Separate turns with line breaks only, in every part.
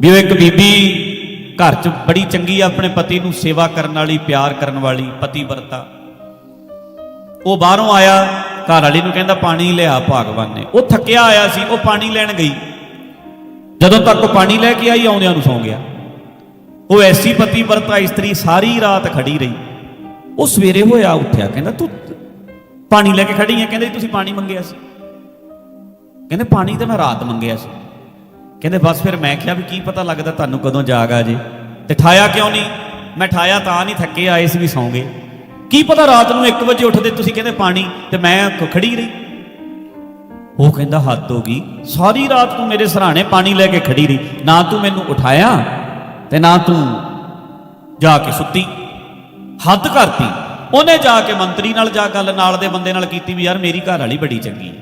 ਵੀ ਉਹ ਇੱਕ ਬੀਬੀ ਘਰ 'ਚ ਬੜੀ ਚੰਗੀ ਆਪਣੇ ਪਤੀ ਨੂੰ ਸੇਵਾ ਕਰਨ ਵਾਲੀ, ਪਿਆਰ ਕਰਨ ਵਾਲੀ, ਪਤੀ ਵਰਤਾ। ਉਹ ਬਾਹਰੋਂ ਆਇਆ, ਘਰ ਵਾਲੀ ਨੂੰ ਕਹਿੰਦਾ, ਪਾਣੀ ਲਿਆ, ਭਗਵਾਨ ਨੇ। ਉਹ ਥੱਕਿਆ ਆਇਆ ਸੀ, ਉਹ ਪਾਣੀ ਲੈਣ ਗਈ। ਜਦੋਂ ਤੱਕ ਉਹ ਪਾਣੀ ਲੈ ਕੇ ਆਈ, ਆਉਂਦਿਆਂ ਨੂੰ ਸੌਂ ਗਿਆ। ਉਹ ਐਸੀ ਪਤੀ ਵਰਤਾ ਇਸਤਰੀ ਸਾਰੀ ਰਾਤ ਖੜੀ ਰਹੀ। ਉਹ ਸਵੇਰੇ ਹੋਇਆ, ਉੱਠਿਆ, ਕਹਿੰਦਾ, ਤੂੰ ਪਾਣੀ ਲੈ ਕੇ ਖੜੀ ਹੈ ਕਹਿੰਦੇ ਤੁਸੀਂ ਪਾਣੀ ਮੰਗਿਆ ਸੀ। ਕਹਿੰਦੇ, ਪਾਣੀ ਤਾਂ ਮੈਂ ਰਾਤ ਮੰਗਿਆ ਸੀ। ਕਹਿੰਦੇ, ਬਸ ਫਿਰ ਮੈਂ ਕਿਹਾ ਵੀ ਕੀ ਪਤਾ ਲੱਗਦਾ ਤੁਹਾਨੂੰ ਕਦੋਂ ਜਾਗ ਆ ਜੇ। ਤੇ ਠਾਇਆ ਕਿਉਂ ਨਹੀਂ? ਮੈਂ ਠਾਇਆ ਤਾਂ ਨਹੀਂ, ਥੱਕੇ ਆਏ ਸੀ ਵੀ ਸੌਂਗੇ। ਕੀ ਪਤਾ ਰਾਤ ਨੂੰ 1 ਵਜੇ ਉੱਠਦੇ ਤੁਸੀਂ ਕਹਿੰਦੇ, ਪਾਣੀ, ਤੇ ਮੈਂ ਖ- ਖੜੀ ਰਹੀ। ਉਹ ਕਹਿੰਦਾ, ਹੱਦ ਹੋ ਗਈ। ਸਾਰੀ ਰਾਤ ਤੂੰ ਮੇਰੇ ਸਰਾਣੇ ਪਾਣੀ ਲੈ ਕੇ ਖੜੀ ਰਹੀ। ਨਾ ਤੂੰ ਮੈਨੂੰ ਉਠਾਇਆ, ਤੇ ਨਾ ਤੂੰ ਜਾ ਕੇ ਸੁੱਤੀ। ਹੱਦ ਕਰਤੀ। ਉਹਨੇ ਜਾ ਕੇ ਮੰਤਰੀ ਨਾਲ ਜਾ ਗੱਲ, ਨਾਲ ਦੇ ਬੰਦੇ ਨਾਲ ਕੀਤੀ ਵੀ ਯਾਰ ਮੇਰੀ ਘਰ ਵਾਲੀ ਬੜੀ ਚੰਗੀ ਹੈ।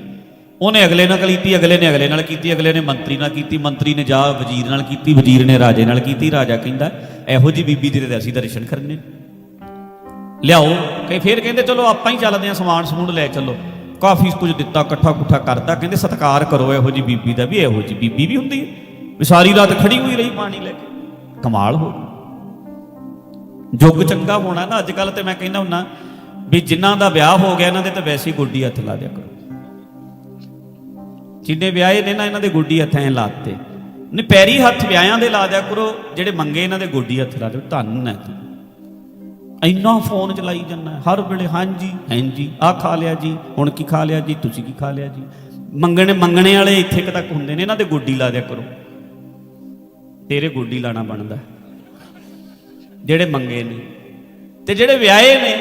ਉਹਨੇ ਅਗਲੇ ਨਾਲ ਕੀਤੀ ਅਗਲੇ ਨੇ ਅਗਲੇ ਨਾਲ ਕੀਤੀ, ਅਗਲੇ ਨੇ ਮੰਤਰੀ ਨਾਲ ਕੀਤੀ, ਮੰਤਰੀ ਨੇ ਜਾ ਵਜ਼ੀਰ ਨਾਲ ਕੀਤੀ, ਵਜ਼ੀਰ ਨੇ ਰਾਜੇ ਨਾਲ ਕੀਤੀ, ਰਾਜਾ ਕਹਿੰਦਾ, ਇਹੋ ਜੀ ਬੀਬੀ ਦੇ ਤੇ ਅਸੀਂ ਦਰਸ਼ਨ ਕਰਨੇ। ਲਿਆਓ ਕਈ ਫੇਰ ਕਹਿੰਦੇ, ਚਲੋ ਆਪਾਂ ਹੀ ਚੱਲਦੇ ਆ ਸਮਾਨ ਸਮੂਨ ਲੈ ਚੱਲੋ। ਕਾਫੀ ਕੁਝ ਦਿੱਤਾ, ਇਕੱਠਾ ਕੁੱਠਾ ਕਰਦਾ ਕਹਿੰਦੇ ਸਤਿਕਾਰ ਕਰੋ ਇਹੋ ਜੀ ਬੀਬੀ ਦਾ ਵੀ, ਇਹੋ ਜੀ ਬੀਬੀ ਵੀ ਹੁੰਦੀ ਹੈ। ਵੀ ਸਾਰੀ ਰਾਤ ਖੜੀ ਹੋਈ ਰਹੀ ਪਾਣੀ ਲੈ ਕੇ। ਕਮਾਲ ਹੋ ਗਈ। ਯੁੱਗ ਚੰਗਾ ਹੋਣਾ ਨਾ, ਅੱਜ ਕੱਲ ਤੇ ਮੈਂ ਕਹਿੰਦਾ ਹੁੰਨਾ, ਵੀ ਜਿਨ੍ਹਾਂ ਦਾ ਵਿਆਹ ਹੋ ਗਿਆ, ਇਹਨਾਂ ਦੇ ਤਾਂ ਵੈਸੇ ਹੀ ਗੋਡੀ ਹੱਥ ਲਾ ਦਿਆ ਕਰੋ। ਜਿੰਨੇ ਵਿਆਹੇ ਨੇ ਨਾ, ਇਹਨਾਂ ਦੇ ਗੋਡੀ ਹੱਥਾਂ ਲਾਤੇ ਨਹੀਂ ਪੈਰੀ ਹੱਥ ਵਿਆਹਾਂ ਦੇ ਲਾ ਦਿਆ ਕਰੋ, ਜਿਹੜੇ ਮੰਗੇ ਇਹਨਾਂ ਦੇ ਗੋਡੀ ਹੱਥ ਲਾ ਦਿਓ, ਧੰਨ ਹੈ ਇੰਨਾ ਫੋਨ ਚਲਾਈ ਜਾਂਦਾ ਹਰ ਵੇਲੇ, ਹਾਂਜੀ ਹਾਂਜੀ ਆ ਖਾ ਲਿਆ ਜੀ, ਹੁਣ ਕੀ ਖਾ ਲਿਆ ਜੀ, ਤੁਸੀਂ ਕੀ ਖਾ ਲਿਆ ਜੀ। ਮੰਗਣੇ ਮੰਗਣੇ ਵਾਲੇ ਇੱਥੇ ਕੁ ਤੱਕ ਹੁੰਦੇ ਨੇ, ਇਹਨਾਂ ਦੇ ਗੋਡੀ ਲਾ ਦਿਆ ਕਰੋ। ਤੇਰੇ ਗੋਡੀ ਲਾਣਾ ਬਣਦਾ ਜਿਹੜੇ ਮੰਗੇ ਨੇ, ਤੇ ਜਿਹੜੇ ਵਿਆਹੇ ਨੇ,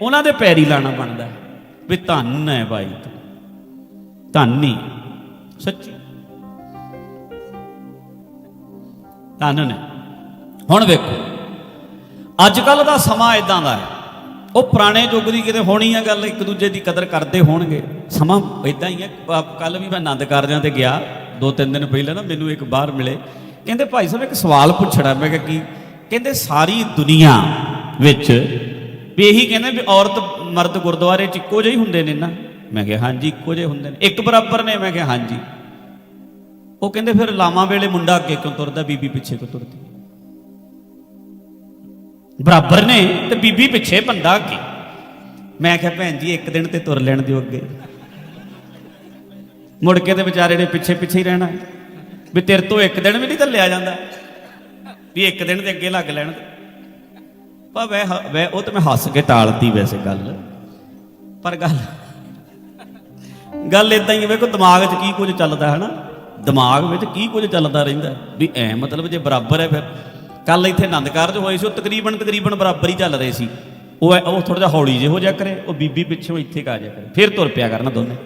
ਉਹਨਾਂ ਦੇ ਪੈਰੀ ਲਾਣਾ ਬਣਦਾ ਵੀ ਧੰਨ ਹੈ ਬਾਈ ਤੂੰ, ਧੰਨ ਹੀ। ਸੱਚੀ। ਧੰਨ ਨੇ। ਹੁਣ ਵੇਖੋ ਅੱਜ ਕੱਲ ਦਾ ਸਮਾਂ ਇਦਾਂ ਦਾ ਹੈ। ਉਹ ਪੁਰਾਣੇ ਯੁੱਗ ਦੀ ਕਿਤੇ ਹੋਣੀ ਆ ਗੱਲ ਇੱਕ ਦੂਜੇ ਦੀ ਕਦਰ ਕਰਦੇ ਹੋਣਗੇ। ਸਮਾਂ ਇਦਾਂ ਹੀ ਹੈ ਕੱਲ ਵੀ ਮੈਂ ਆਨੰਦ ਕਾਰਜਾਂ ਤੇ ਗਿਆ ਦੋ ਤਿੰਨ ਦਿਨ ਪਹਿਲਾਂ ਨਾ ਮੈਨੂੰ ਇੱਕ ਬਾਹਰ ਮਿਲੇ। ਕਹਿੰਦੇ ਭਾਈ ਸਾਹਿਬ, ਇੱਕ ਸਵਾਲ ਪੁੱਛਣਾ, ਮੈਂ ਕਿਹਾ ਕੀ? ਕਹਿੰਦੇ ਸਾਰੀ ਦੁਨੀਆ ਵਿੱਚ ਵੀ ਇਹੀ ਕਹਿੰਦੇ ਵੀ ਔਰਤ ਮਰਦ ਗੁਰਦੁਆਰੇ 'ਚ ਇੱਕੋ ਜਿਹੇ ਹੀ ਹੁੰਦੇ ਨੇ ਨਾ। ਮੈਂ ਕਿਹਾ, ਹਾਂਜੀ, ਇੱਕੋ ਜਿਹੇ ਹੁੰਦੇ ਨੇ। ਇੱਕ ਬਰਾਬਰ ਨੇ, ਮੈਂ ਕਿਹਾ, ਹਾਂਜੀ। ਉਹ ਕਹਿੰਦੇ ਫਿਰ ਲਾਵਾਂ ਵੇਲੇ ਮੁੰਡਾ ਅੱਗੇ ਕਿਉਂ ਤੁਰਦਾ? ਬੀਬੀ ਪਿੱਛੇ ਕਿਉਂ ਤੁਰਦੀ ਬਰਾਬਰ ਨੇ ਤੇ ਬੀਬੀ ਪਿੱਛੇ ਬੰਦਾ ਅੱਗੇ। ਮੈਂ ਕਿਹਾ, ਭੈਣ ਜੀ, ਇੱਕ ਦਿਨ ਤੇ ਤੁਰ ਲੈਣ ਦਿਓ ਅੱਗੇ। ਮੁੜ ਕੇ ਤੇ ਵਿਚਾਰੇ ਨੇ ਪਿੱਛੇ ਪਿੱਛੇ ਹੀ ਰਹਿਣਾ। ਵੀ ਤੇਰੇ ਤੋਂ ਇੱਕ ਦਿਨ ਵੀ ਨਹੀਂ ਥੱਲਿਆ ਜਾਂਦਾ। ਵੀ ਇੱਕ ਦਿਨ ਦੇ ਅੱਗੇ ਲੱਗ ਲੈਣ। ਪਰ ਵੈ ਉਹ ਤੇ ਮੈਂ ਹੱਸ ਕੇ ਟਾਲਤੀ ਵੈਸੇ ਗੱਲ। ਪਰ ਗੱਲ ਗੱਲ ਇਦਾਂ ਹੀ ਹੈ ਵੇਖੋ ਦਿਮਾਗ 'ਚ ਕੀ ਕੁਝ ਚੱਲਦਾ ਹੈ ਨਾ? ਦਿਮਾਗ ਵਿੱਚ ਕੀ ਕੁਝ ਚੱਲਦਾ ਰਹਿੰਦਾ ਵੀ ਐ ਮਤਲਬ ਜੇ ਬਰਾਬਰ ਹੈ ਫਿਰ। ਕੱਲ ਇੱਥੇ ਆਨੰਦ ਕਾਰਜ ਹੋਏ ਸੀ, ਉਹ ਤਕਰੀਬਨ ਤਕਰੀਬਨ ਬਰਾਬਰ ਹੀ ਚੱਲ ਰਹੇ ਸੀ। ਉਹ ਐ- ਉਹ ਥੋੜਾ ਜਿਹਾ ਹੌਲੀ ਜਿਹੇ ਹੋ ਜਾ ਕਰੇ, ਉਹ ਬੀਬੀ ਪਿੱਛੋਂ ਇੱਥੇ ਕਾ ਜਾ ਕਰੇ। ਫਿਰ ਤੁਰ ਪਿਆ ਕਰਨਾ ਦੋਨੇ।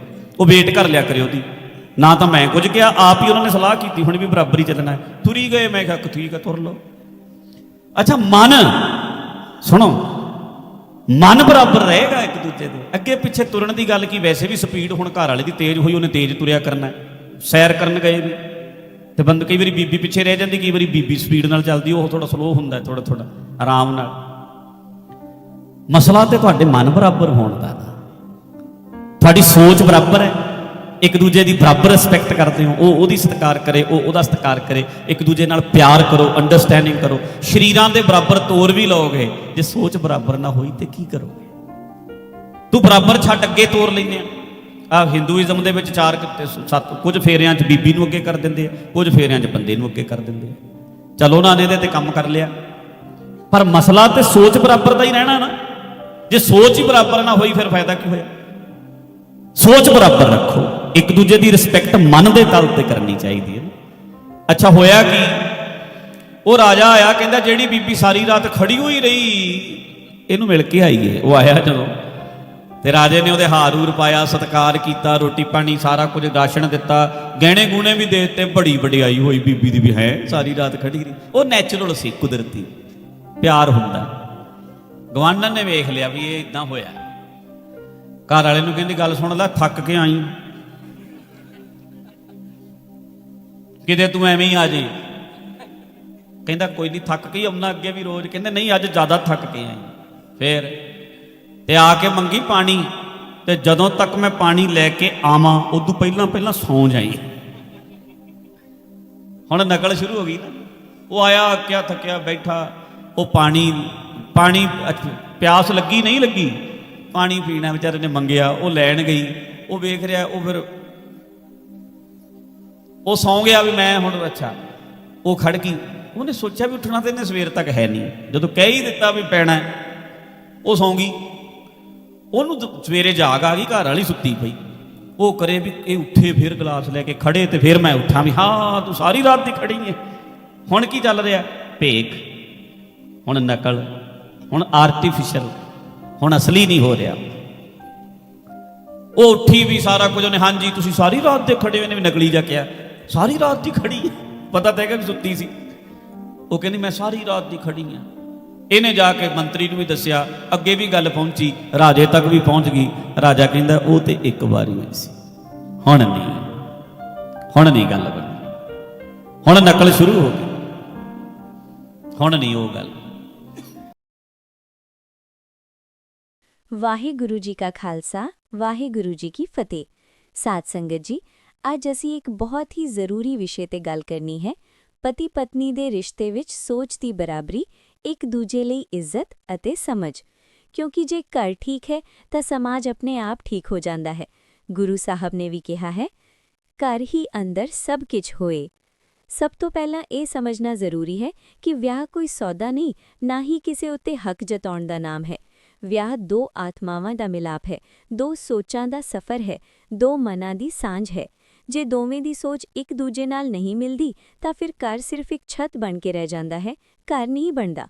ਉਹ ਵੇਟ ਕਰ ਲਿਆ ਕਰੇ ਉਹਦੀ। ਨਾ ਤਾਂ ਮੈਂ ਕੁਝ ਕਿਹਾ, ਆਪ ਹੀ ਉਹਨਾਂ ਨੇ ਸਲਾਹ ਕੀਤੀ, ਹੁਣ ਵੀ ਬਰਾਬਰ ਹੀ ਚੱਲਣਾ ਤੁਰੀ ਗਏ, ਮੈਂ ਕਿਹਾ ਠੀਕ ਆ ਤੁਰ ਲਓ। ਅੱਛਾ, ਮਨ। ਸੁਣੋ ਮਨ ਬਰਾਬਰ ਰਹੇਗਾ ਇੱਕ ਦੂਜੇ ਦੇ। ਅੱਗੇ ਪਿੱਛੇ ਤੁਰਨ ਦੀ ਗੱਲ ਕੀ? ਵੈਸੇ ਵੀ ਸਪੀਡ ਹੁਣ ਘਰ ਵਾਲੇ ਦੀ ਤੇਜ਼ ਹੋਈ, ਉਹਨੇ ਤੇਜ਼ ਤੁਰਿਆ ਕਰਨਾ ਸੈਰ ਕਰਨ ਗਏ ਵੀ ਤੇ ਬੰਦ ਕਈ ਵਾਰੀ ਬੀਬੀ ਪਿੱਛੇ ਰਹਿ ਜਾਂਦੀ, ਕਈ ਵਾਰੀ ਬੀਬੀ ਸਪੀਡ ਨਾਲ ਚੱਲਦੀ, ਉਹ ਥੋੜਾ ਸਲੋ ਹੁੰਦਾ ਥੋੜਾ ਥੋੜਾ ਆਰਾਮ ਨਾਲ। ਮਸਲਾ ਤੇ ਤੁਹਾਡੇ ਮਨ ਬਰਾਬਰ ਹੋਣ ਦਾ ਤੁਹਾਡੀ ਸੋਚ ਬਰਾਬਰ ਹੈ। ਇੱਕ ਦੂਜੇ ਦੀ ਬਰਾਬਰ ਰਿਸਪੈਕਟ ਕਰਦੇ ਹੋ, ਉਹ ਉਹਦੀ ਸਤਿਕਾਰ ਕਰੇ, ਉਹ ਉਹਦਾ ਸਤਿਕਾਰ ਕਰੇ। ਇੱਕ ਦੂਜੇ ਨਾਲ ਪਿਆਰ ਕਰੋ ਅੰਡਰਸਟੈਂਡਿੰਗ ਕਰੋ। ਸ਼ਰੀਰਾਂ ਦੇ ਬਰਾਬਰ ਤੋਰ ਵੀ ਲਓਗੇ। ਜੇ ਸੋਚ ਬਰਾਬਰ ਨਾ ਹੋਈ ਤੇ ਕੀ ਕਰੋਗੇ? ਤੂੰ ਬਰਾਬਰ ਛੱਡ ਅੱਗੇ ਤੋਰ ਲੈਨੇ ਆ। ਆ ਹਿੰਦੂਇਜ਼ਮ ਦੇ ਵਿੱਚ ਚਾਰ ਸੱਤ, ਕੁਝ ਫੇਰਿਆਂ 'ਚ ਬੀਬੀ ਨੂੰ ਅੱਗੇ ਕਰ ਦਿੰਦੇ ਆ, ਕੁਝ ਫੇਰਿਆਂ 'ਚ ਬੰਦੇ ਨੂੰ ਅੱਗੇ ਕਰ ਦਿੰਦੇ ਆ। ਚਲੋ ਉਹਨਾਂ ਨੇ ਇਹਦੇ ਤੇ ਕੰਮ ਕਰ ਲਿਆ। ਪਰ ਮਸਲਾ ਤੇ ਸੋਚ ਬਰਾਬਰ ਦਾ ਹੀ ਰਹਿਣਾ ਨਾ। ਜੇ ਸੋਚ ਹੀ ਬਰਾਬਰ ਨਾ ਹੋਈ, ਫਿਰ ਫਾਇਦਾ ਕੀ ਹੋਇਆ? ਸੋਚ ਬਰਾਬਰ ਰੱਖੋ। ਇੱਕ ਦੂਜੇ ਦੀ ਰਿਸਪੈਕਟ ਮਨ ਦੇ ਤਲ ਤੇ ਕਰਨੀ ਚਾਹੀਦੀ ਹੈ। ਅੱਛਾ, ਹੋਇਆ ਕੀ? ਉਹ ਰਾਜਾ ਆਇਆ, ਕਹਿੰਦਾ ਜਿਹੜੀ ਬੀਬੀ ਸਾਰੀ ਰਾਤ ਖੜੀ ਹੋਈ ਰਹੀ, ਇਹਨੂੰ ਮਿਲ ਕੇ ਆਈਏ। ਉਹ ਆਇਆ ਜਦੋਂ। ਤੇ ਰਾਜੇ ਨੇ ਉਹਦੇ ਹਾਰ ਹੂਰ ਪਾਇਆ, ਸਤਕਾਰ ਕੀਤਾ, ਰੋਟੀ ਪਾਣੀ, ਸਾਰਾ ਕੁਝ ਰਾਸ਼ਨ ਦਿੱਤਾ। ਗਹਿਣੇ ਗੂਣੇ ਵੀ ਦੇ ਦਿੱਤੇ, ਬੜੀ ਵਡਿਆਈ ਹੋਈ ਬੀਬੀ ਦੀ ਵੀ, ਹੈ, ਸਾਰੀ ਰਾਤ ਖੜੀ ਰਹੀ। ਉਹ ਨੈਚੁਰਲ ਸੀ, ਕੁਦਰਤੀ। ਪਿਆਰ ਹੁੰਦਾ। ਗਵਾਂਢਣ ਨੇ ਵੇਖ ਲਿਆ ਵੀ ਇਹ ਇਦਾਂ ਹੋਇਆ। ਘਰ ਵਾਲੇ ਨੂੰ ਕਹਿੰਦੀ, ਗੱਲ ਸੁਣ ਲੈ, ਥੱਕ ਕੇ ਆਈ। ਕਿਤੇ ਤੂੰ ਐਵੇਂ ਹੀ ਆ ਜੇ। ਕਹਿੰਦਾ, ਕੋਈ ਨਹੀਂ ਥੱਕ ਕੇ ਹੀ ਆਉਣਾ ਅੱਗੇ ਵੀ ਰੋਜ਼। ਕਹਿੰਦੇ, ਨਹੀਂ, ਅੱਜ ਜ਼ਿਆਦਾ ਥੱਕ ਕੇ ਆਈ। ਫੇਰ ਤੇ ਆ ਕੇ ਮੰਗੀ ਪਾਣੀ ਤੇ ਜਦੋਂ ਤੱਕ ਮੈਂ ਪਾਣੀ ਲੈ ਕੇ ਆਵਾਂ, ਉਦੋਂ ਪਹਿਲਾਂ ਪਹਿਲਾਂ ਸੌਂ ਜਾਈ। ਹੁਣ ਨਕਲ ਸ਼ੁਰੂ ਹੋ ਗਈ ਨਾ। ਉਹ ਆਇਆ ਅੱਕਿਆ ਥੱਕਿਆ, ਬੈਠਾ। ਉਹ ਪਾਣੀ ਪਾਣੀ, ਅੱਛ- ਪਿਆਸ ਲੱਗੀ, ਨਹੀਂ ਲੱਗੀ? ਪਾਣੀ ਪੀਣਾ ਵਿਚਾਰੇ ਨੇ ਮੰਗਿਆ, ਉਹ ਲੈਣ ਗਈ, ਉਹ ਵੇਖ ਰਿਹਾ, ਉਹ ਫਿਰ ਉਹ ਸੌਂ ਗਿਆ ਵੀ ਮੈਂ ਹੁਣ ਅੱਛਾ। ਉਹ ਖੜ ਗਈ। ਉਹਨੇ ਸੋਚਿਆ ਵੀ ਉੱਠਣਾ ਤੇ ਇਹਨੇ ਸਵੇਰ ਤੱਕ ਹੈ ਨਹੀਂ। ਜਦੋਂ ਕਹਿ ਹੀ ਦਿੱਤਾ ਵੀ ਪੈਣਾ ਉਹ ਸੌਂ ਗਈ। ਉਹਨੂੰ ਦ- ਸਵੇਰੇ ਜਾਗ ਆ ਗਈ, ਘਰ ਵਾਲੀ ਸੁੱਤੀ ਪਈ। ਉਹ ਕਰੇ ਵੀ ਇਹ ਉੱਠੇ ਫਿਰ ਗਲਾਸ ਲੈ ਕੇ ਖੜੇ ਤੇ ਫਿਰ ਮੈਂ ਉੱਠਾਂ ਵੀ, ਹਾਂ, ਤੂੰ ਸਾਰੀ ਰਾਤ ਦੀ ਖੜੀ ਹੈ ਹੁਣ ਕੀ ਚੱਲ ਰਿਹਾ? ਭੇਖ। ਹੁਣ ਨਕਲ। ਹੁਣ ਆਰਟੀਫੀਸ਼ੀਅਲ ਹੁਣ ਅਸਲੀ ਨਹੀਂ ਹੋ ਰਿਹਾ। ਉਹ ਉੱਠੀ ਵੀ ਸਾਰਾ ਕੁਝ ਉਹਨੇ, ਹਾਂਜੀ, ਤੁਸੀਂ ਸਾਰੀ ਰਾਤ ਦੇ ਖੜੇ ਹੋਏ ਨੇ ਵੀ ਨਕਲੀ ਜਾ ਕਿਹਾ। ਸਾਰੀ ਰਾਤ ਦੀ ਖੜੀ ਹੈ। ਪਤਾ ਤਾਂ ਹੈਗਾ ਵੀ ਸੁੱਤੀ ਸੀ। ਉਹ ਕਹਿੰਦੀ, ਮੈਂ ਸਾਰੀ ਰਾਤ ਦੀ ਖੜੀ ਹਾਂ। ਇਹਨੇ ਜਾ ਕੇ ਮੰਤਰੀ ਨੂੰ ਵੀ ਦੱਸਿਆ, ਅੱਗੇ ਵੀ ਗੱਲ ਪਹੁੰਚੀ, ਰਾਜੇ ਤੱਕ ਵੀ ਪਹੁੰਚ ਗਈ। ਰਾਜਾ ਕਹਿੰਦਾ, ਉਹ ਤੇ ਇੱਕ ਵਾਰੀ ਹੋਈ ਸੀ। ਹੁਣ ਨਹੀਂ। ਹੁਣ ਨਹੀਂ ਗੱਲ ਬਣੀ ਹੁਣ ਨਕਲ ਸ਼ੁਰੂ ਹੋ ਗਈ। ਹੁਣ ਨਹੀਂ ਉਹ ਗੱਲ।
ਵਾਹਿਗੁਰੂ ਜੀ ਕਾ ਖਾਲਸਾ, ਵਾਹਿਗੁਰੂ ਜੀ ਕੀ ਫਤਿਹ। ਸਾਧ ਸੰਗਤ ਜੀ, ਅੱਜ ਅਸੀਂ ਇੱਕ ਬਹੁਤ ਹੀ ਜ਼ਰੂਰੀ ਵਿਸ਼ੇ ਤੇ ਗੱਲ ਕਰਨੀ ਹੈ। ਪਤੀ ਪਤਨੀ ਦੇ ਰਿਸ਼ਤੇ ਵਿੱਚ ਸੋਚ ਦੀ ਬਰਾਬਰੀ, ਇੱਕ ਦੂਜੇ ਲਈ ਇੱਜ਼ਤ ਅਤੇ ਸਮਝ। ਕਿਉਂਕਿ ਜੇ ਘਰ ਠੀਕ ਹੈ, ਤਾਂ ਸਮਾਜ ਆਪਣੇ ਆਪ ਠੀਕ ਹੋ ਜਾਂਦਾ ਹੈ। ਗੁਰੂ ਸਾਹਿਬ ਨੇ ਵੀ ਕਿਹਾ ਹੈ, ਘਰ ਹੀ ਅੰਦਰ ਸਭ ਕੁਝ ਹੋਏ। ਸਭ ਤੋਂ ਪਹਿਲਾਂ ਇਹ ਸਮਝਣਾ ਜ਼ਰੂਰੀ ਹੈ ਕਿ ਵਿਆਹ ਕੋਈ ਸੌਦਾ ਨਹੀਂ, ਨਾ ਹੀ ਕਿਸੇ ਉੱਤੇ ਹੱਕ ਜਤਾਉਣ ਦਾ ਨਾਮ ਹੈ। ਵਿਆਹ ਦੋ ਆਤਮਾਵਾਂ ਦਾ ਮਿਲਾਪ ਹੈ, ਦੋ ਸੋਚਾਂ ਦਾ ਸਫ਼ਰ ਹੈ, ਦੋ ਮਨਾਂ ਦੀ ਸਾਂਝ ਹੈ। ਜੇ ਦੋਵੇਂ ਦੀ ਸੋਚ ਇੱਕ ਦੂਜੇ ਨਾਲ ਨਹੀਂ ਮਿਲਦੀ, ਤਾਂ ਫਿਰ ਘਰ ਸਿਰਫ ਇੱਕ ਛੱਤ ਬਣ ਕੇ ਰਹਿ ਜਾਂਦਾ ਹੈ, ਘਰ ਨਹੀਂ ਬਣਦਾ।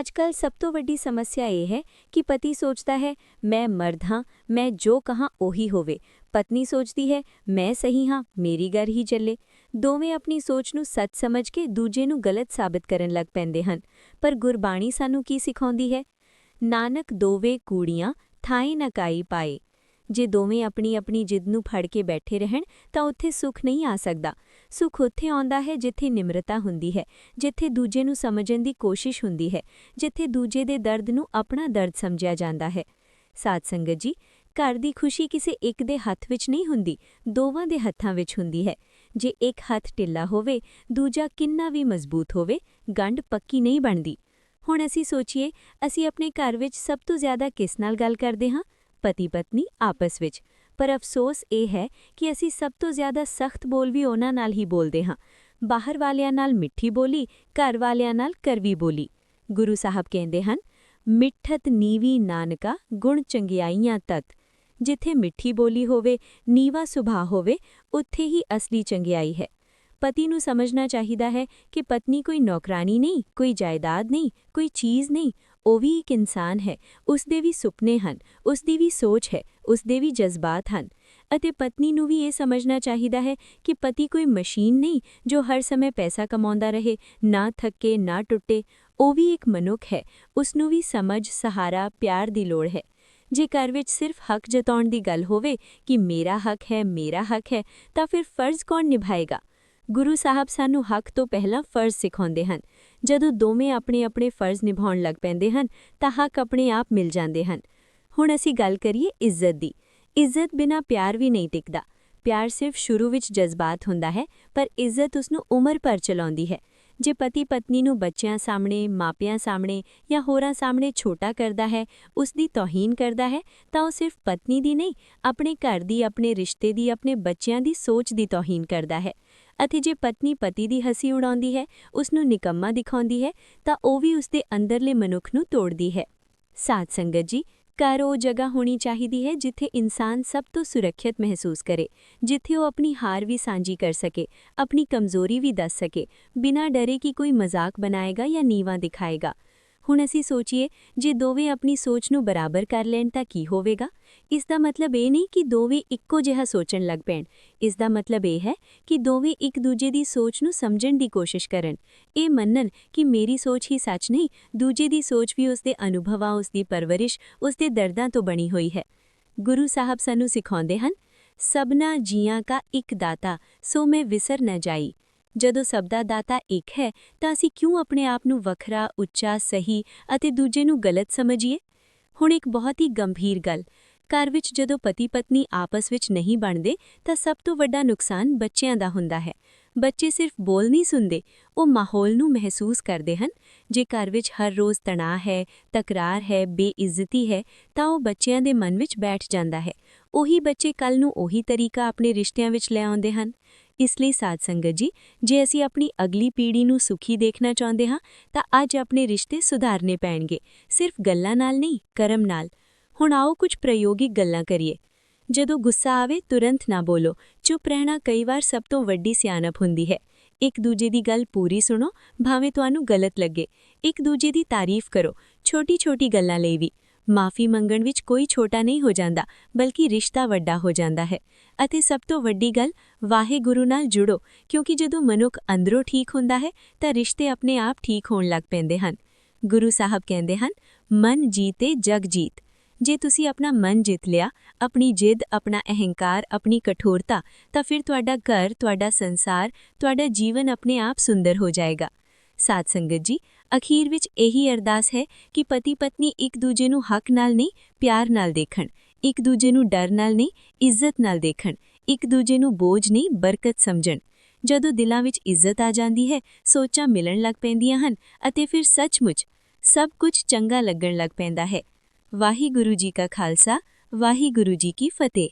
ਅੱਜਕੱਲ ਸਭ ਤੋਂ ਵੱਡੀ ਸਮੱਸਿਆ ਇਹ ਹੈ ਕਿ ਪਤੀ ਸੋਚਦਾ ਹੈ, ਮੈਂ ਮਰਦ ਹਾਂ, ਮੈਂ ਜੋ ਕਹਾਂ ਉਹੀ ਹੋਵੇ। ਪਤਨੀ ਸੋਚਦੀ ਹੈ, ਮੈਂ ਸਹੀ ਹਾਂ, ਮੇਰੀ ਘਰ ਹੀ ਚੱਲੇ। ਦੋਵੇਂ ਆਪਣੀ ਸੋਚ ਨੂੰ ਸੱਚ ਸਮਝ ਕੇ ਦੂਜੇ ਨੂੰ ਗਲਤ ਸਾਬਤ ਕਰਨ ਲੱਗ ਪੈਂਦੇ ਹਨ। ਪਰ ਗੁਰਬਾਣੀ ਸਾਨੂੰ ਕੀ ਸਿਖਾਉਂਦੀ ਹੈ? ਨਾਨਕ ਦੋਵੇਂ ਕੂੜੀਆਂ ਥਾਏ ਨਕਾਈ ਪਾਏ। ਜੇ ਦੋਵੇਂ ਆਪਣੀ ਆਪਣੀ ਜਿੱਦ ਨੂੰ ਫੜ ਕੇ ਬੈਠੇ ਰਹਿਣ, ਤਾਂ ਉੱਥੇ ਸੁੱਖ ਨਹੀਂ ਆ ਸਕਦਾ। ਸੁੱਖ ਉੱਥੇ ਆਉਂਦਾ ਹੈ ਜਿੱਥੇ ਨਿਮਰਤਾ ਹੁੰਦੀ ਹੈ, ਜਿੱਥੇ ਦੂਜੇ ਨੂੰ ਸਮਝਣ ਦੀ ਕੋਸ਼ਿਸ਼ ਹੁੰਦੀ ਹੈ, ਜਿੱਥੇ ਦੂਜੇ ਦੇ ਦਰਦ ਨੂੰ ਆਪਣਾ ਦਰਦ ਸਮਝਿਆ ਜਾਂਦਾ ਹੈ। ਸਾਧ ਸੰਗਤ ਜੀ, ਘਰ ਦੀ ਖੁਸ਼ੀ ਕਿਸੇ ਇੱਕ ਦੇ ਹੱਥ ਵਿੱਚ ਨਹੀਂ ਹੁੰਦੀ, ਦੋਵਾਂ ਦੇ ਹੱਥਾਂ ਵਿੱਚ ਹੁੰਦੀ ਹੈ। ਜੇ ਇੱਕ ਹੱਥ ਢਿੱਲਾ ਹੋਵੇ, ਦੂਜਾ ਕਿੰਨਾ ਵੀ ਮਜ਼ਬੂਤ ਹੋਵੇ, ਗੰਢ ਪੱਕੀ ਨਹੀਂ ਬਣਦੀ। ਹੁਣ ਅਸੀਂ ਸੋਚੀਏ, ਅਸੀਂ ਆਪਣੇ ਘਰ ਵਿੱਚ ਸਭ ਤੋਂ ਜ਼ਿਆਦਾ ਕਿਸ ਨਾਲ ਗੱਲ ਕਰਦੇ ਹਾਂ? ਪਤੀ ਪਤਨੀ ਆਪਸ ਵਿੱਚ। ਪਰ ਅਫਸੋਸ ਇਹ ਹੈ ਕਿ ਅਸੀਂ ਸਭ ਤੋਂ ਜ਼ਿਆਦਾ ਸਖਤ ਬੋਲ ਵੀ ਉਹਨਾਂ ਨਾਲ ਹੀ ਬੋਲਦੇ ਹਾਂ। ਬਾਹਰ ਵਾਲਿਆਂ ਨਾਲ ਮਿੱਠੀ ਬੋਲੀ, ਘਰ ਵਾਲਿਆਂ ਨਾਲ ਕਰਵੀ ਬੋਲੀ। ਗੁਰੂ ਸਾਹਿਬ ਕਹਿੰਦੇ ਹਨ, ਮਿੱਠਤ ਨੀਵੀ ਨਾਨਕਾ ਗੁਣ ਚੰਗਿਆਈਆਂ ਤਤ। ਜਿੱਥੇ ਮਿੱਠੀ ਬੋਲੀ ਹੋਵੇ, ਨੀਵਾ ਸੁਭਾਅ ਹੋਵੇ, ਉੱਥੇ ਹੀ ਅਸਲੀ ਚੰਗਿਆਈ ਹੈ। ਪਤੀ ਨੂੰ ਸਮਝਣਾ ਚਾਹੀਦਾ ਹੈ ਕਿ ਪਤਨੀ ਕੋਈ ਨੌਕਰਾਨੀ ਨਹੀਂ ਕੋਈ ਜਾਇਦਾਦ ਨਹੀਂ ਕੋਈ ਚੀਜ਼ ਨਹੀਂ ਉਹ ਵੀ ਇੱਕ ਇਨਸਾਨ ਹੈ ਉਸ ਦੇ ਵੀ ਸੁਪਨੇ ਹਨ ਉਸ ਦੀ ਵੀ ਸੋਚ ਹੈ ਉਸ ਦੇ ਵੀ ਜਜ਼ਬਾਤ ਹਨ ਅਤੇ ਪਤਨੀ ਨੂੰ ਵੀ ਇਹ ਸਮਝਣਾ ਚਾਹੀਦਾ ਹੈ ਕਿ ਪਤੀ ਕੋਈ ਮਸ਼ੀਨ ਨਹੀਂ ਜੋ ਹਰ ਸਮੇਂ ਪੈਸਾ ਕਮਾਉਂਦਾ ਰਹੇ ਨਾ ਥੱਕੇ ਨਾ ਟੁੱਟੇ ਉਹ ਵੀ ਇੱਕ ਮਨੁੱਖ ਹੈ ਉਸ ਨੂੰ ਵੀ ਸਮਝ ਸਹਾਰਾ ਪਿਆਰ ਦੀ ਲੋੜ ਹੈ ਜੇ ਘਰ ਵਿੱਚ ਸਿਰਫ ਹੱਕ ਜਤਾਉਣ ਦੀ ਗੱਲ ਹੋਵੇ ਕਿ ਮੇਰਾ ਹੱਕ ਹੈ ਮੇਰਾ ਹੱਕ ਹੈ ਤਾਂ ਫਿਰ ਫਰਜ਼ ਕੌਣ ਨਿਭਾਏਗਾ ਗੁਰੂ ਸਾਹਿਬ ਸਾਨੂੰ ਹੱਕ ਤੋਂ ਪਹਿਲਾਂ ਫਰਜ਼ ਸਿਖਾਉਂਦੇ ਹਨ। ਜਦੋਂ ਦੋਵੇਂ ਆਪਣੇ ਆਪਣੇ ਫਰਜ਼ ਨਿਭਾਉਣ ਲੱਗ ਪੈਂਦੇ ਹਨ, ਤਾਂ ਹੱਕ ਆਪਣੇ ਆਪ ਮਿਲ ਜਾਂਦੇ ਹਨ। ਹੁਣ ਅਸੀਂ ਗੱਲ ਕਰੀਏ ਇੱਜ਼ਤ ਦੀ। ਇੱਜ਼ਤ ਬਿਨਾ ਪਿਆਰ ਵੀ ਨਹੀਂ ਟਿਕਦਾ। ਪਿਆਰ ਸਿਰਫ ਸ਼ੁਰੂ ਵਿੱਚ ਜਜ਼ਬਾਤ ਹੁੰਦਾ ਹੈ, ਪਰ ਇੱਜ਼ਤ ਉਸ ਨੂੰ ਉਮਰ ਭਰ ਚਲਾਉਂਦੀ ਹੈ। ਜੇ ਪਤੀ ਪਤਨੀ ਨੂੰ ਬੱਚਿਆਂ ਸਾਹਮਣੇ, ਮਾਪਿਆਂ ਸਾਹਮਣੇ ਜਾਂ ਹੋਰਾਂ ਸਾਹਮਣੇ ਛੋਟਾ ਕਰਦਾ ਹੈ, ਉਸ ਦੀ ਤੋਹੀਨ ਕਰਦਾ ਹੈ, ਤਾਂ ਉਹ ਸਿਰਫ ਪਤਨੀ ਦੀ ਨਹੀਂ, ਆਪਣੇ ਘਰ ਦੀ, ਆਪਣੇ ਰਿਸ਼ਤੇ ਦੀ, ਆਪਣੇ ਬੱਚਿਆਂ ਦੀ ਸੋਚ ਦੀ ਤੋਹੀਨ ਕਰਦਾ ਹੈ। ਅਤੇ ਜੇ ਪਤਨੀ ਪਤੀ ਦੀ ਹਸੀ ਉਡਾਉਂਦੀ ਹੈ, ਉਸ ਨੂੰ ਨਿਕੰਮਾ ਦਿਖਾਉਂਦੀ ਹੈ, ਤਾਂ ਉਹ ਵੀ ਉਸ ਦੇ ਅੰਦਰਲੇ ਮਨੁੱਖ ਨੂੰ ਤੋੜਦੀ ਹੈ। ਸਾਧ ਸੰਗਤ ਜੀ ਘਰ ਉਹ ਜਗ੍ਹਾ ਹੋਣੀ ਚਾਹੀਦੀ ਹੈ ਜਿੱਥੇ ਇਨਸਾਨ ਸਭ ਤੋਂ ਸੁਰੱਖਿਅਤ ਮਹਿਸੂਸ ਕਰੇ ਜਿੱਥੇ ਉਹ ਆਪਣੀ ਹਾਰ ਵੀ ਸਾਂਝੀ ਕਰ ਸਕੇ ਆਪਣੀ ਕਮਜ਼ੋਰੀ ਵੀ ਦੱਸ ਸਕੇ ਬਿਨਾਂ ਡਰੇ ਕਿ ਕੋਈ ਮਜ਼ਾਕ ਬਣਾਏਗਾ ਜਾਂ ਨੀਵਾ ਦਿਖਾਏਗਾ ਹੁਣ ਅਸੀਂ ਸੋਚੀਏ, ਜੇ ਦੋਵੇਂ ਆਪਣੀ ਸੋਚ ਨੂੰ ਬਰਾਬਰ ਕਰ ਲੈਣ ਤਾਂ ਕੀ ਹੋਵੇਗਾ? ਇਸ ਦਾ ਮਤਲਬ ਇਹ ਨਹੀਂ ਕਿ ਦੋਵੇਂ ਇੱਕੋ ਜਿਹਾ ਸੋਚਣ ਲੱਗ ਪੈਣ। ਇਸ ਦਾ ਮਤਲਬ ਇਹ ਹੈ ਕਿ ਦੋਵੇਂ ਇੱਕ ਦੂਜੇ ਦੀ ਸੋਚ ਨੂੰ ਸਮਝਣ ਦੀ ਕੋਸ਼ਿਸ਼ ਕਰਨ। ਇਹ ਮੰਨਣ ਕਿ ਮੇਰੀ ਸੋਚ ਹੀ ਸੱਚ ਨਹੀਂ, ਦੂਜੇ ਦੀ ਸੋਚ ਵੀ ਉਸ ਦੇ ਅਨੁਭਵਾਂ ਉਸ ਦੀ ਪਰਵਰਿਸ਼ ਉਸ ਦੇ ਦਰਦਾਂ ਤੋਂ ਬਣੀ ਹੋਈ ਹੈ। ਗੁਰੂ ਸਾਹਿਬ ਸਾਨੂੰ ਸਿਖਾਉਂਦੇ ਹਨ, ਸਭਨਾ ਜੀਆਂ ਕਾ ਇੱਕ ਦਾਤਾ, ਸੋ ਮੈਂ ਵਿਸਰ ਨਾ ਜਾਈ। ਜਦੋਂ ਸਭ ਦਾ ਦਾਤਾ ਇੱਕ ਹੈ, ਤਾਂ ਅਸੀਂ ਕਿਉਂ ਆਪਣੇ ਆਪ ਨੂੰ ਵੱਖਰਾ, ਉੱਚਾ, ਸਹੀ ਅਤੇ ਦੂਜੇ ਨੂੰ ਗਲਤ ਸਮਝੀਏ? ਹੁਣ ਇੱਕ ਬਹੁਤ ਹੀ ਗੰਭੀਰ ਗੱਲ। ਘਰ ਵਿੱਚ ਜਦੋਂ ਪਤੀ ਪਤਨੀ ਆਪਸ ਵਿੱਚ ਨਹੀਂ ਬਣਦੇ, ਤਾਂ ਸਭ ਤੋਂ ਵੱਡਾ ਨੁਕਸਾਨ ਬੱਚਿਆਂ ਦਾ ਹੁੰਦਾ ਹੈ। ਬੱਚੇ ਸਿਰਫ ਬੋਲ ਨਹੀਂ ਸੁਣਦੇ, ਉਹ ਮਾਹੌਲ ਨੂੰ ਮਹਿਸੂਸ ਕਰਦੇ ਹਨ। ਜੇ ਘਰ ਵਿੱਚ ਹਰ ਰੋਜ਼ ਤਣਾਅ ਹੈ, ਤਕਰਾਰ ਹੈ, ਬੇਇੱਜ਼ਤੀ ਹੈ, ਤਾਂ ਉਹ ਬੱਚਿਆਂ ਦੇ ਮਨ ਵਿੱਚ ਬੈਠ ਜਾਂਦਾ ਹੈ। ਉਹੀ ਬੱਚੇ ਕੱਲ ਨੂੰ ਉਹੀ ਤਰੀਕਾ ਆਪਣੇ ਰਿਸ਼ਤਿਆਂ ਵਿੱਚ ਲੈ ਆਉਂਦੇ ਹਨ। ਇਸ ਲਈ ਸਾਧ ਸੰਗਤ ਜੀ, ਜੇ ਅਸੀਂ ਆਪਣੀ ਅਗਲੀ ਪੀੜ੍ਹੀ ਨੂੰ ਸੁਖੀ ਦੇਖਣਾ ਚਾਹੁੰਦੇ ਹਾਂ, ਤਾਂ ਅੱਜ ਆਪਣੇ ਰਿਸ਼ਤੇ ਸੁਧਾਰਨੇ ਪੈਣਗੇ। ਸਿਰਫ ਗੱਲਾਂ ਨਾਲ ਨਹੀਂ, ਕਰਮ ਨਾਲ। ਹੁਣ ਆਓ ਕੁਝ ਪ੍ਰਯੋਗਿਕ ਗੱਲਾਂ ਕਰੀਏ। ਜਦੋਂ ਗੁੱਸਾ ਆਵੇ, ਤੁਰੰਤ ਨਾ ਬੋਲੋ। ਚੁੱਪ ਰਹਿਣਾ ਕਈ ਵਾਰ ਸਭ ਤੋਂ ਵੱਡੀ ਸਿਆਣਪ ਹੁੰਦੀ ਹੈ। ਇੱਕ ਦੂਜੇ ਦੀ ਗੱਲ ਪੂਰੀ ਸੁਣੋ, ਭਾਵੇਂ ਤੁਹਾਨੂੰ ਗਲਤ ਲੱਗੇ। ਇੱਕ ਦੂਜੇ ਦੀ ਤਾਰੀਫ ਕਰੋ। ਛੋਟੀ-ਛੋਟੀ ਗੱਲਾਂ ਲਈ ਵੀ। ਮਾਫੀ ਮੰਗਣ ਵਿੱਚ ਕੋਈ ਛੋਟਾ ਨਹੀਂ ਹੋ ਜਾਂਦਾ, ਬਲਕਿ ਰਿਸ਼ਤਾ ਵੱਡਾ ਹੋ ਜਾਂਦਾ ਹੈ। ਅਤੇ ਸਭ ਤੋਂ ਵੱਡੀ ਗੱਲ, ਵਾਹਿਗੁਰੂ ਨਾਲ ਜੁੜੋ, ਕਿਉਂਕਿ ਜਦੋਂ ਮਨੁੱਖ ਅੰਦਰੋਂ ਠੀਕ ਹੁੰਦਾ ਹੈ, ਤਾਂ ਰਿਸ਼ਤੇ ਆਪਣੇ ਆਪ ਠੀਕ ਹੋਣ ਲੱਗ ਪੈਂਦੇ ਹਨ। ਗੁਰੂ ਸਾਹਿਬ ਕਹਿੰਦੇ ਹਨ, ਮਨ ਜੀਤੇ, ਜਗ ਜੀਤ। ਜੇ ਤੁਸੀਂ ਆਪਣਾ ਮਨ ਜਿੱਤ ਲਿਆ, ਆਪਣੀ ਜਿੱਦ, ਆਪਣਾ ਅਹੰਕਾਰ, ਆਪਣੀ ਕਠੋਰਤਾ, ਤਾਂ ਫਿਰ ਤੁਹਾਡਾ ਘਰ, ਤੁਹਾਡਾ ਸੰਸਾਰ, ਤੁਹਾਡਾ ਜੀਵਨ ਆਪਣੇ ਆਪ ਸੁੰਦਰ ਹੋ ਜਾਏਗਾ। ਸਾਧ ਸੰਗਤ ਜੀ ਅਖੀਰ ਵਿੱਚ ਇਹੀ ਅਰਦਾਸ ਹੈ ਕਿ ਪਤੀ ਪਤਨੀ ਇੱਕ ਦੂਜੇ ਨੂੰ ਹੱਕ ਨਾਲ ਨਹੀਂ, ਪਿਆਰ ਨਾਲ ਦੇਖਣ, ਇੱਕ ਦੂਜੇ ਨੂੰ ਡਰ ਨਾਲ ਨਹੀਂ, ਇੱਜ਼ਤ ਨਾਲ ਦੇਖਣ, ਇੱਕ ਦੂਜੇ ਨੂੰ ਬੋਝ ਨਹੀਂ, ਬਰਕਤ ਸਮਝਣ। ਜਦੋਂ ਦਿਲਾਂ ਵਿੱਚ ਇੱਜ਼ਤ ਆ ਜਾਂਦੀ ਹੈ, ਸੋਚਾਂ ਮਿਲਣ ਲੱਗ ਪੈਂਦੀਆਂ ਹਨ ਅਤੇ ਫਿਰ ਸੱਚਮੁੱਚ ਸਭ ਕੁਝ ਚੰਗਾ ਲੱਗਣ ਲੱਗ ਪੈਂਦਾ ਹੈ। ਵਾਹਿਗੁਰੂ ਜੀ ਕਾ ਖਾਲਸਾ, ਵਾਹਿਗੁਰੂ ਜੀ ਕੀ ਫਤਿਹ।